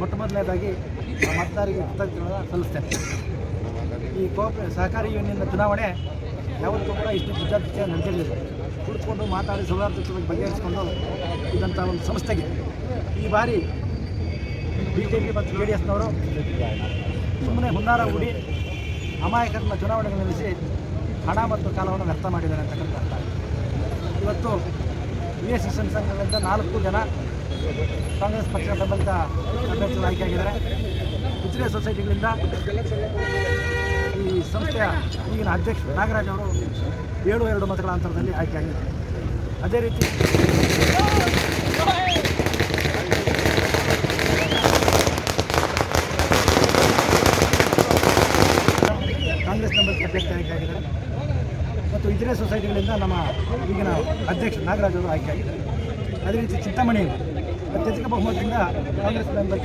ಮೊಟ್ಟ ಮೊದಲನೇದಾಗಿ ಮತದಾರರಿಗೆ ಕೃತಜ್ಞತೆ ಸಲ್ಲಿಸ್ತೇನೆ. ಈ ಕೋಪ, ಸಹಕಾರಿ ಯೂನಿಯನ್ ಚುನಾವಣೆ ಯಾವತ್ತೂ ಕೂಡ ಇಷ್ಟು ಬುದ್ಧಾದಿತ್ಯ ನಡೆದಿರಲಿಲ್ಲ ಕುಳಿತುಕೊಂಡು ಮಾತಾಡಿ ಸೌಹಾರ್ದತೆ ಬಗೆಹರಿಸಿಕೊಂಡು ಇದ್ದಂಥ ಒಂದು ಸಂಸ್ಥೆಗೆ ಈ ಬಾರಿ ಬಿ ಜೆ ಪಿ ಮತ್ತು ಜೆ ಡಿ ಎಸ್ನವರು ಸುಮ್ಮನೆ ಹುನ್ನಾರ ಹೂಡಿ ಅಮಾಯಕರನ್ನ ಚುನಾವಣೆಗೆ ನಿಲ್ಲಿಸಿ ಹಣ ಮತ್ತು ಕಾಲವನ್ನು ವ್ಯರ್ಥ ಮಾಡಿದ್ದಾರೆ ಅಂತಕ್ಕಂಥ ಇವತ್ತು ವಿ ಎಸ್ ಎಸ್ ಸಂಘದಿಂದ ನಾಲ್ಕು ಜನ ಕಾಂಗ್ರೆಸ್ ಪಕ್ಷ ಬೆಂಬಲಿತ ಅಭ್ಯರ್ಥಿಗಳು ಆಯ್ಕೆಯಾಗಿದ್ದಾರೆ. ಉಚಿತ ಸೊಸೈಟಿಗಳಿಂದ ಈ ಸಂಸ್ಥೆಯ ಈಗಿನ ಅಧ್ಯಕ್ಷ ನಾಗರಾಜ್ ಅವರು ಏಳು ಎರಡು ಮತಗಳ ಅಂತರದಲ್ಲಿ ಆಯ್ಕೆಯಾಗಿದ್ದಾರೆ. ಅದೇ ರೀತಿ ಕಾಂಗ್ರೆಸ್ ಬೆಂಬಲಿತ ಅಭ್ಯರ್ಥಿ ಆಯ್ಕೆಯಾಗಿದ್ದಾರೆ. ಮತ್ತು ಇತರೆ ಸೊಸೈಟಿಗಳಿಂದ ನಮ್ಮ ಈಗಿನ ಅಧ್ಯಕ್ಷ ನಾಗರಾಜ್ ಅವರು ಆಯ್ಕೆಯಾಗಿದ್ದಾರೆ. ಅದೇ ರೀತಿ ಚಿಂತಾಮಣಿ ಅತ್ಯಧಿಕ ಬಹುಮತದಿಂದ ಕಾಂಗ್ರೆಸ್ ಬೆಂಬಲಿತ